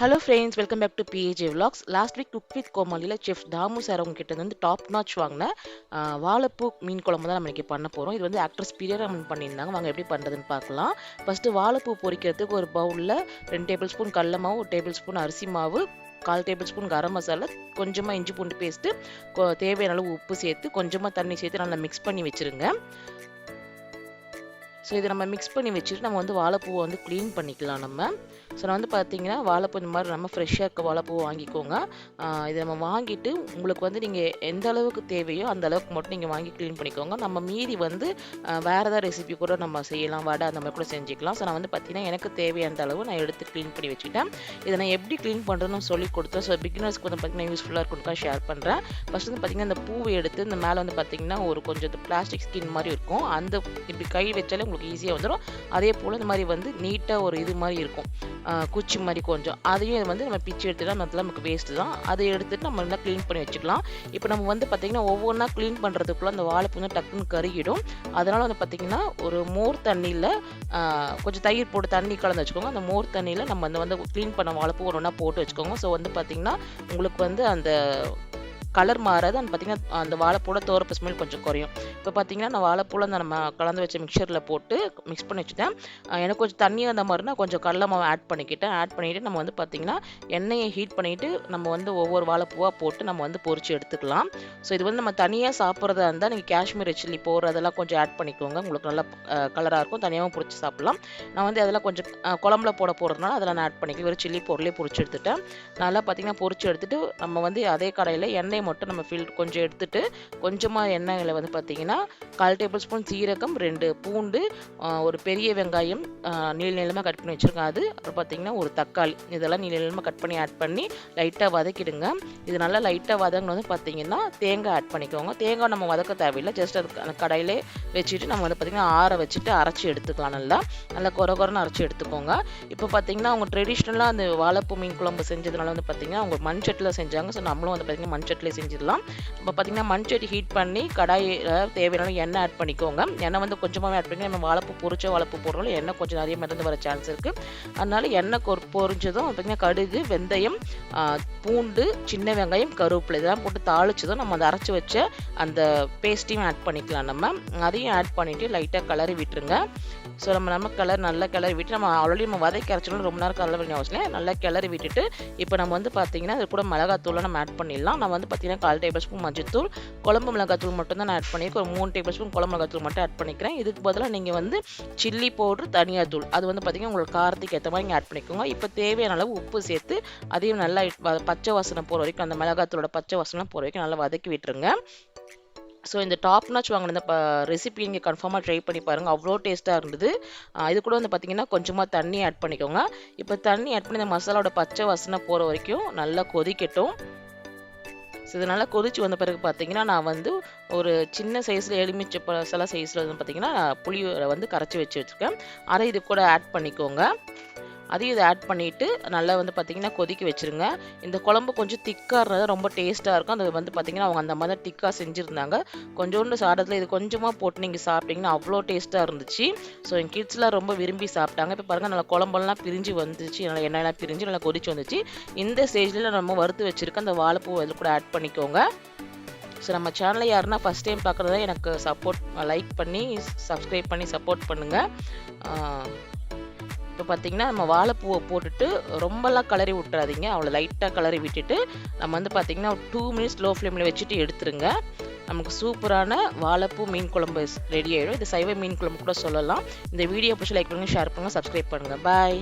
Hello friends welcome back to P A J vlogs. Last week cook with கோமாளியில் chef Damu sir அவங்க கிட்ட வந்து top notch வாங்கின வாழைப்பூ மீன் குழம்பு தான் நம்ம இன்றைக்கி பண்ண போகிறோம் இது வந்து ஆக்ட்ரஸ் பிரியரமன் பண்ணியிருந்தாங்க. வாங்க எப்படி பண்ணுறதுன்னு பார்க்கலாம். ஃபஸ்ட்டு வாழைப்பூ பொரிக்கிறதுக்கு ஒரு பவுலில் ரெண்டு டேபிள் ஸ்பூன் கடல மாவு ஒரு டேபிள் ஸ்பூன் அரிசி மாவு கால் டேபிள் ஸ்பூன் கரம் மசாலா கொஞ்சமாக இஞ்சி பூண்டு பேஸ்ட்டு தேவையான அளவு உப்பு சேர்த்து கொஞ்சமாக தண்ணி சேர்த்து நல்லா மிக்ஸ் பண்ணி வச்சுருங்க. ஸோ இதை நம்ம மிக்ஸ் பண்ணி வச்சுட்டு நம்ம வந்து வாழைப்பூவை வந்து க்ளீன் பண்ணிக்கலாம் நம்ம. ஸோ நான் வந்து பார்த்தீங்கன்னா வாழைப்பூ இந்த மாதிரி நம்ம ஃப்ரெஷ்ஷாக இருக்க வாழைப்பூ வாங்கிக்கோங்க. இதை நம்ம வாங்கிட்டு உங்களுக்கு வந்து நீங்கள் எந்த அளவுக்கு தேவையோ அந்த அளவுக்கு மட்டும் நீங்கள் வாங்கி க்ளீன் பண்ணிக்கோங்க. நம்ம மீதி வந்து வேறு ஏதாவது ரெசிபி கூட நம்ம செய்யலாம் வடை அந்த மாதிரி கூட செஞ்சுக்கலாம். ஸோ நான் வந்து பார்த்தீங்கன்னா எனக்கு தேவையான அளவு நான் எடுத்து க்ளீன் பண்ணி வச்சுட்டேன் இதை நான் எப்படி க்ளீன் பண்ணுறதுன்னு சொல்லி கொடுத்தேன். ஸோ பிகினர்ஸ்க்கு வந்து பார்த்தீங்கன்னா யூஸ்ஃபுல்லாக இருக்கும்க்கா ஷேர் பண்ணுறேன் ஃபஸ்ட் வந்து பார்த்தீங்கன்னா இந்த பூவை எடுத்து இந்த மேலே வந்து பார்த்திங்கன்னா ஒரு கொஞ்சம் பிளாஸ்டிக் ஸ்கின் மாதிரி இருக்கும். அந்த இப்படி கை வச்சாலே உங்களுக்கு ஈஸியாக வந்துடும் அதே போல் இந்த மாதிரி வந்து நீட்டாக ஒரு இது மாதிரி இருக்கும். குச்சி மாதிரி கொஞ்சம். அதையும் வந்து நம்ம பிச்சு எடுத்துட்டா அதெல்லாம் நமக்கு வேஸ்ட்டு தான். அதை எடுத்துகிட்டு நம்ம நல்லா க்ளீன் பண்ணி வச்சுக்கலாம். இப்போ நம்ம வந்து பார்த்திங்கன்னா ஒவ்வொன்றா க்ளீன் பண்ணுறதுக்குள்ளே அந்த வாழைப்பூ வந்து டக்குன்னு கருகிடும். அதனால் வந்து பார்த்திங்கன்னா ஒரு மோர் தண்ணியில் கொஞ்சம் தயிர் போட்டு தண்ணி கலந்து வச்சுக்கோங்க. அந்த மோர் தண்ணியில் நம்ம அந்த வந்து க்ளீன் பண்ண வாழைப்பூ ஒன்று ஒன்றா போட்டு வச்சுக்கோங்க. ஸோ வந்து பார்த்திங்கன்னா உங்களுக்கு வந்து அந்த கலர் மாறாது. அந்த பார்த்திங்கன்னா அந்த வாழைப்பூட தோரப்பு ஸ்மெல் கொஞ்சம் குறையும். இப்போ பார்த்தீங்கன்னா நான் வாழைப்பூல அந்த நம்ம கலந்து வச்ச மிக்சரில் போட்டு மிக்ஸ் பண்ணி வச்சுட்டேன். எனக்கு கொஞ்சம் தண்ணி அந்த மாதிரினா கொஞ்சம் கடல மாவு ஆட் பண்ணிக்கிட்டேன். ஆட் பண்ணிவிட்டு நம்ம வந்து பார்த்திங்கன்னா எண்ணெயை ஹீட் பண்ணிவிட்டு நம்ம வந்து ஒவ்வொரு வாழைப்பூவாக போட்டு நம்ம வந்து பொறிச்சு எடுத்துக்கலாம். ஸோ இது வந்து நம்ம தனியாக சாப்பிட்றதா இருந்தால் நீங்கள் காஷ்மீர் சில்லி போடுற அதெல்லாம் கொஞ்சம் ஆட் பண்ணிக்கோங்க. உங்களுக்கு நல்லா கலராக இருக்கும். தனியாகவும் பொறிச்சு சாப்பிட்லாம். நான் வந்து அதெல்லாம் கொஞ்சம் குழம்புல போட போகிறதுனால அதெல்லாம் நான் ஆட் பண்ணிக்கலாம் வெறும் சில்லி பொருளே பொறிச்சு எடுத்துட்டேன். நல்லா பார்த்தீங்கன்னா பொரிச்சு எடுத்துகிட்டு நம்ம வந்து அதே கடையில் எண்ணெய் மட்டும் நம்ம ஃபில் கொஞ்சம் எடுத்துட்டு கொஞ்சமாக எண்ணெயில் வந்து பார்த்தீங்கன்னா கால் டேபிள் ஸ்பூன் சீரகம் ரெண்டு பூண்டு ஒரு பெரிய வெங்காயம் நீள் நீள நீளமாக கட் பண்ணி வச்சுருக்கேன். அது அப்புறம் பார்த்தீங்கன்னா ஒரு தக்காளி. இதெல்லாம் நீள நீளமாக கட் பண்ணி ஆட் பண்ணி லைட்டாக வதக்கிடுங்க. இது நல்லா லைட்டாக வதங்கினது வந்து பார்த்தீங்கன்னா தேங்காய் ஆட் பண்ணிக்கோங்க. தேங்காய் நம்ம வதக்க தேவையில்லை. ஜஸ்ட் அது அந்த கடையிலே வச்சுட்டு நம்ம வந்து பார்த்தீங்கன்னா ஆற வச்சுட்டு அரைச்சி எடுத்துக்கலாம் நல்லா. நல்லா கொர கொரன்னு அரைச்சி எடுத்துக்கோங்க. இப்போ பார்த்தீங்கன்னா அவங்க ட்ரெடிஷ்னலாக அந்த வாழைப்பூ மீன் குழம்பு செஞ்சதுனால வந்து பார்த்தீங்கன்னா அவங்க மண் சட்டியில் செஞ்சாங்க. ஸோ நம்மளும் வந்து பார்த்தீங்கன்னா மண் சட்டில் செஞ்சிடலாம். இப்போ பார்த்தீங்கன்னா மண்சட்டி ஹீட் பண்ணி கடாயில் தேவையான எண்ணெய் ஆட் பண்ணிக்கோங்க. எண்ணெய் வந்து கொஞ்சமாகவே ஆட் பண்ணி நம்ம வாழைப்பூ பொரிச்ச வாழைப்பூ போடுறோம் எண்ணெய் கொஞ்சம் நிறைய மிதந்து வர சான்ஸ் இருக்குது அதனால் எண்ணெய் கொ பொரிஞ்சதும் பார்த்தீங்கன்னா கடுகு வெந்தயம் பூண்டு சின்ன வெங்காயம் கருவேப்பிலை இதெல்லாம் போட்டு தாளிச்சதும் நம்ம அதை அரைச்சி வச்ச அந்த பேஸ்ட்டையும் ஆட் பண்ணிக்கலாம் நம்ம. அதையும் ஆட் பண்ணிவிட்டு லைட்டாக கலரி விட்டுருங்க. ஸோ நம்ம நம்ம கலர் நல்லா கிளறி விட்டு நம்ம ஆல்ரெடி நம்ம வதக்கி அரைச்சோம் ரொம்ப நேரம் கலர் பண்ணி அவசியம் இல்லை. நல்லா கிளறி விட்டுட்டு இப்போ நம்ம வந்து பார்த்தீங்கன்னா அது கூட மிளகாத்தூளை நம்ம ஆட் பண்ணிடலாம். நான் வந்து பார்த்தீங்கன்னா கால் டேபிள் ஸ்பூன் மஞ்சத்தூள் குழம்பு மிளகாத்தூள் மட்டும் தான் நான் ஆட் பண்ணியிருக்கேன். ஒரு மூணு டேபிள் ஸ்பூன் குழம்பு மிளகாத்தூள் மட்டும் ஆட் பண்ணிக்கிறேன். இதுக்கு பதிலாக நீங்கள் வந்து சில்லி பவுடர் தனியா தூள். அது வந்து பார்த்தீங்கன்னா உங்களுக்கு காரத்துக்கு ஏற்ற மாதிரி நீங்கள் ஆட் பண்ணிக்கோங்க. இப்போ தேவையான அளவு உப்பு சேர்த்து அதையும் நல்லா பச்சை வாசனை போகிற வரைக்கும் அந்த மிளகாத்தூளோட பச்சை வாசனை போகிற வரைக்கும் நல்லா வதக்கி விட்டுருங்க. ஸோ இந்த டாப் நாச் வாங்கின இந்த ரெசிபி நீங்கள் கன்ஃபார்மாக ட்ரை பண்ணி பாருங்கள் அவ்வளோ டேஸ்ட்டாக இருந்தது. இது கூட வந்து பார்த்தீங்கன்னா கொஞ்சமாக தண்ணி ஆட் பண்ணிக்கோங்க. இப்போ தண்ணி ஆட் பண்ணி இந்த மசாலாவோட பச்சை வாசனை போகிற வரைக்கும் நல்லா கொதிக்கட்டும். ஸோ இதனால் கொதிச்சு வந்த பிறகு பார்த்தீங்கன்னா நான் வந்து ஒரு சின்ன சைஸில் எலுமிச்சை சில சைஸில் வந்து பார்த்தீங்கன்னா புளியை வந்து கரைச்சி வச்சு வச்சுருக்கேன். அதை இது கூட ஆட் பண்ணிக்கோங்க. அதையும் இதை ஆட் பண்ணிவிட்டு நல்லா வந்து பார்த்தீங்கன்னா கொதிக்க வச்சுருங்க. இந்த குழம்பு கொஞ்சம் திக்காக இருந்தது ரொம்ப டேஸ்ட்டாக இருக்கும். அது வந்து பார்த்தீங்கன்னா அவங்க அந்த மாதிரி திக்காக செஞ்சுருந்தாங்க. கொஞ்சோண்டு சாதத்தில் இது கொஞ்சமாக போட்டு நீங்கள் சாப்பிட்டீங்கன்னா அவ்வளோ டேஸ்ட்டாக இருந்துச்சு. ஸோ என் கிட்ஸ்லாம் ரொம்ப விரும்பி சாப்பிட்டாங்க. இப்போ பாருங்கள் நல்லா குழம்பெல்லாம் பிரிஞ்சு வந்துச்சு. நல்லா எண்ணெயெல்லாம் பிரிஞ்சு நல்லா கொதிச்சு வந்துச்சு. இந்த ஸ்டேஜில் நம்ம வறுத்து வச்சுருக்க அந்த வாழைப்பூ அதில் கூட ஆட் பண்ணிக்கோங்க. ஸோ நம்ம சேனலை யாருன்னா ஃபஸ்ட் டைம் பார்க்குறதா எனக்கு சப்போர்ட் லைக் பண்ணி சப்ஸ்கிரைப் பண்ணி சப்போர்ட் பண்ணுங்கள் இப்போ பார்த்தீங்கன்னா நம்ம வாழைப்பூவை போட்டுட்டு ரொம்பலாம் கலரி விட்டுறாதீங்க. அவ்வளோ லைட்டாக கலரி விட்டுட்டு நம்ம வந்து பார்த்தீங்கன்னா ஒரு டூ மினிட்ஸ் லோ ஃப்ளேமில் வச்சுட்டு எடுத்துருங்க. நமக்கு சூப்பரான வாழைப்பூ மீன் குழம்பு ரெடி ஆகிடும் இது சைவ மீன் குழம்பு கூட சொல்லலாம். இந்த வீடியோ பிடிச்சி லைக் பண்ணுங்கள் ஷேர் பண்ணுங்கள் சப்ஸ்கிரைப் பண்ணுங்கள் பாய்